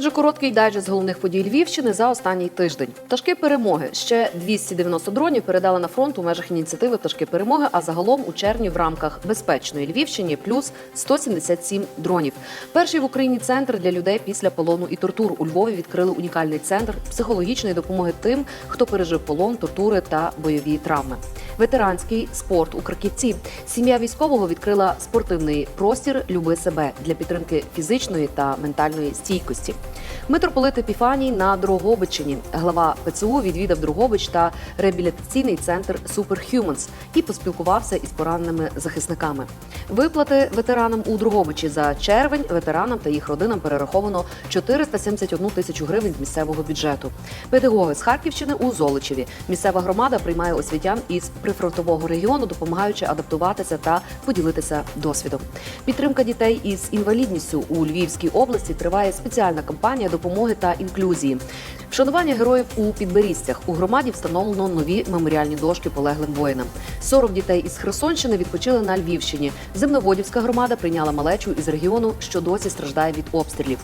Отже, короткий дайджест головних подій Львівщини за останній тиждень. Пташки перемоги ще 290 дронів передали на фронт у межах ініціативи Пташки перемоги. А загалом у червні в рамках безпечної Львівщини плюс 177 дронів. Перший в Україні центр для людей після полону і тортур у Львові відкрили унікальний центр психологічної допомоги тим, хто пережив полон, тортури та бойові травми. Ветеранський спорт у Краківці. Сім'я військового відкрила спортивний простір Люби себе для підтримки фізичної та ментальної стійкості. Митрополит Епіфаній на Дрогобичині. Глава ПЦУ відвідав Дрогобич та реабілітаційний центр Superhumans і поспілкувався із пораненими захисниками. Виплати ветеранам у Дрогобичі за червень ветеранам та їх родинам перераховано 471 тисячу гривень з місцевого бюджету. Педагоги з Харківщини у Золочеві. Місцева громада приймає освітян із прифронтового регіону, допомагаючи адаптуватися та поділитися досвідом. Підтримка дітей із інвалідністю у Львівській області триває спеціальна кампанія допомоги та інклюзії. Вшанування героїв у Підберізцях у громаді встановлено нові меморіальні дошки полеглим воїнам. 40 дітей із Херсонщини відпочили на Львівщині. Земноводівська громада прийняла малечу із регіону, що досі страждає від обстрілів.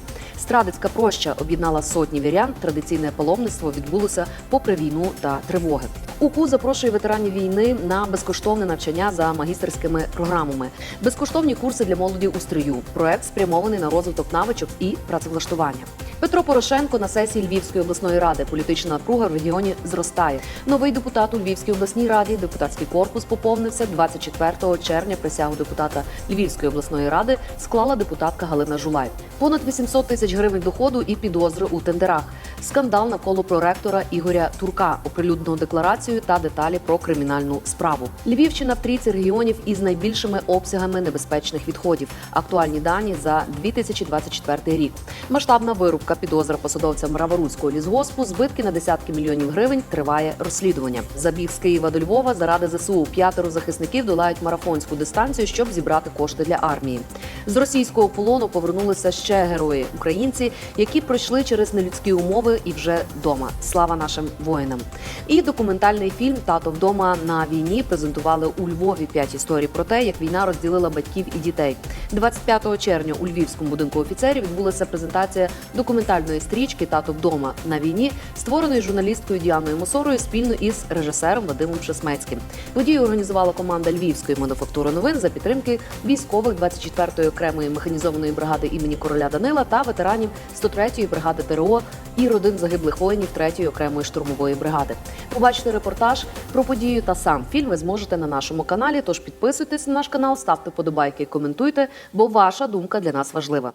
Страдицька проща об'єднала сотні вірян. Традиційне паломництво відбулося попри війну та тривоги. УКУ запрошує ветеранів війни на безкоштовне навчання за магістерськими програмами, безкоштовні курси для молоді у стрію. Проект спрямований на розвиток навичок і працевлаштування. Петро Порошенко на сесії Львівської обласної ради. Політична напруга в регіоні зростає. Новий депутат у Львівській обласній раді. Депутатський корпус поповнився 24 червня. Присягу депутата Львівської обласної ради склала депутатка Галина Жулай. Понад 800 тисяч гривень доходу і підозри у тендерах. Скандал навколо проректора Ігоря Турка, оприлюднену декларацію та деталі про кримінальну справу. Львівщина в трійці регіонів із найбільшими обсягами небезпечних відходів. Актуальні дані за 2024 рік. Масштабна вирубка, підозра посадовцям Раворуцького лісгоспу, збитки на десятки мільйонів гривень. Триває розслідування. Забіг з Києва до Львова заради ЗСУ. П'ятеро захисників долають марафонську дистанцію, щоб зібрати кошти для армії. З російського полону повернулися ще герої українці, які пройшли через нелюдські умови і вже вдома. Слава нашим воїнам! І документальний фільм Тато вдома на війні презентували у Львові п'ять історій про те, як війна розділила батьків і дітей. 25 червня у Львівському будинку офіцерів відбулася презентація документальної стрічки Тато вдома на війні, створеної журналісткою Діаною Мосорою спільно із режисером Вадимом Шесмецьким. Подію організувала команда Львівської мануфактури новин за підтримки військових 24-ї окремої механізованої бригади імені короля Данила та ветеранів 103-ї бригади ТРО і родин загиблих воїнів 3-ї окремої штурмової бригади. Побачити репортаж про подію та сам фільм ви зможете на нашому каналі. Тож підписуйтесь на наш канал, ставте подобайки коментуйте, бо ваша думка для нас важлива.